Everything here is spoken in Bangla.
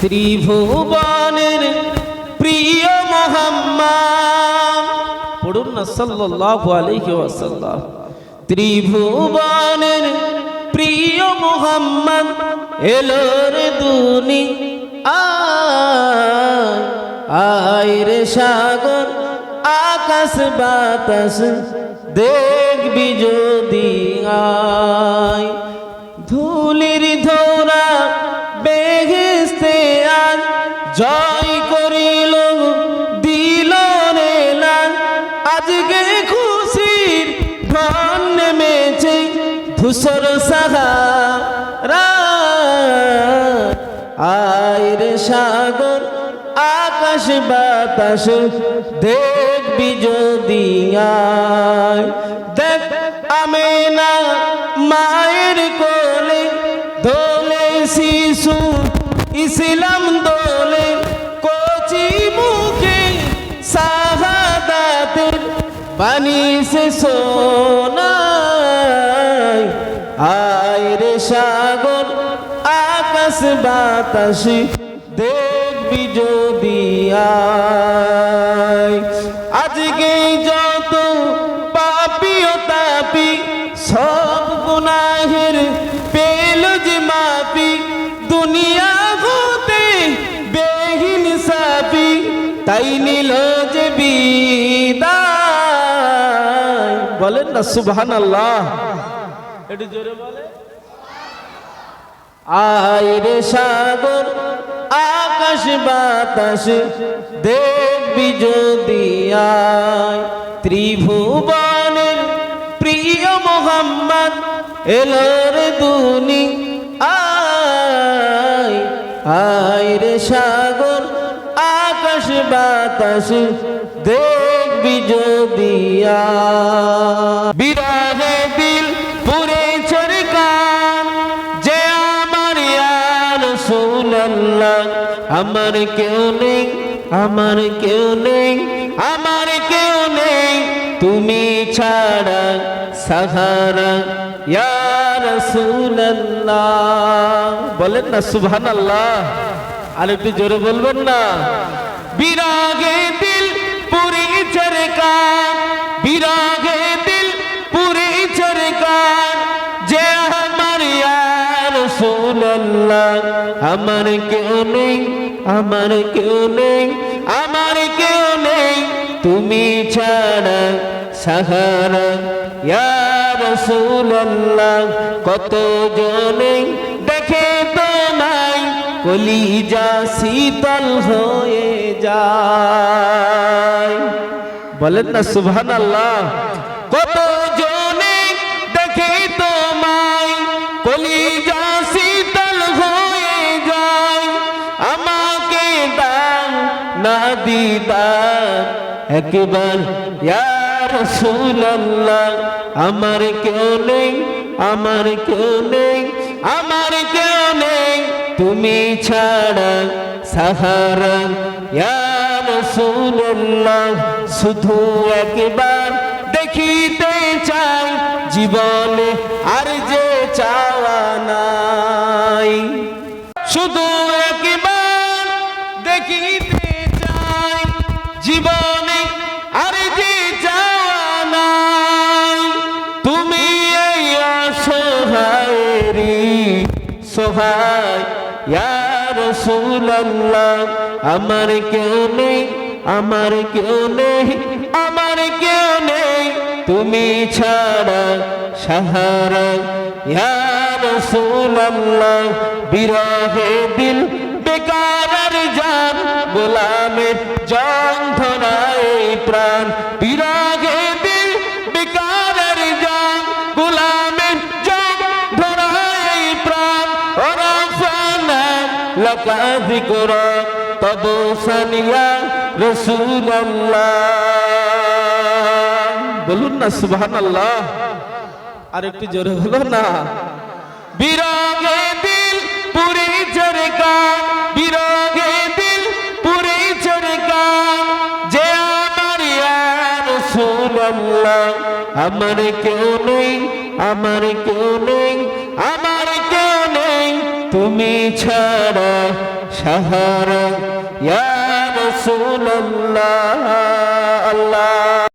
ত্রিভুবনের প্রিয় মোহাম্মদ। পড়ুন না, সাল্লাল্লাহু আলাইহি ওয়াসাল্লাম। ত্রিভুবনের প্রিয় মোহাম্মদ এলো রে দুনি আয় রে সাগর, আকাশ, বাতাস, দেখবি যদি আয়। ধুলির জয় করিল, দিল রে লাল আজকে খুশির ধন নেমেছে ধূসর সাহারা। আয় সাগর, আকাশ বাতাস, দেখবি যদি আয়। দেখ আমি না মায়ের কোলে, দোলে শিশু ইসলাম দোলে কচি মুখে শাহাদাতের পানি সে সোনায় আয় সাগর, আকাশ বাতাসে দেখবি যদি আয়। বলেন না সুবহান আল্লাহ একটু জোরে বলে। আয় রে সাগর আকাশ বাতাস দেখবি যদি আয়। ত্রিভুবনের প্রিয় মোহাম্মদ এলো রে দুনি আয়। আয় রে সাগর আকাশ বাতাস দেখবি আমার আমার কেউ নেই, আমার কেউ নেই, আমার কেউ নেই, তুমি ছাড়া সাহারা, ইয়ার বলেন না, সুবহানাল্লাহ। আর একটু জোরে বলবেন না। বিরাগে সুনাল্লাহ আমার কেউ নেই, আমার কেউ নেই, আমার কেউ নেই। তুমি ছাড়া সাহারা ইয়ার কত জনে দেখে তোমায় কলিজা শীতল হয়ে যায়। বলেন না সুবহান আল্লাহ কত জনে দেখে তোমায় কলিজা দিদার একবার রাসূলুল্লাহ, আমার কেউ নেই, আমার কেউ নেই, আমার কেউ নেই, তুমি ছাড়া সাহারা। রাসূলুল্লাহ, শুধু একবার দেখিতে চাই, জীবনে আর যে চাওয়া নাই। শুধু একবার দেখিতে সহায় ইয়া রাসূলুল্লাহ, আমার কেউ নেই, আমার কেউ নেই, আমার কেউ নেই, তুমি ছাড়া সাহারা। রাসূলুল্লাহ, বিরহে দিল বেকার জান, গোলামের যন্ত্রণায় প্রাণ, বিরহে লাকা যিকরা তদসানিয়া রাসূলুল্লাহ বলুন না সুবহানাল্লাহ আর একটু জোরে হলো না। বিরগে দিল পুরি চরকান বিরগে দিল পুরি চরকান যে আমার ইয়া নেই আমার কেউ নেই আমার কেউ নেই। তুমি ছাড়া সাহারা ইয়া রাসূলুল্লাহ আল্লাহ।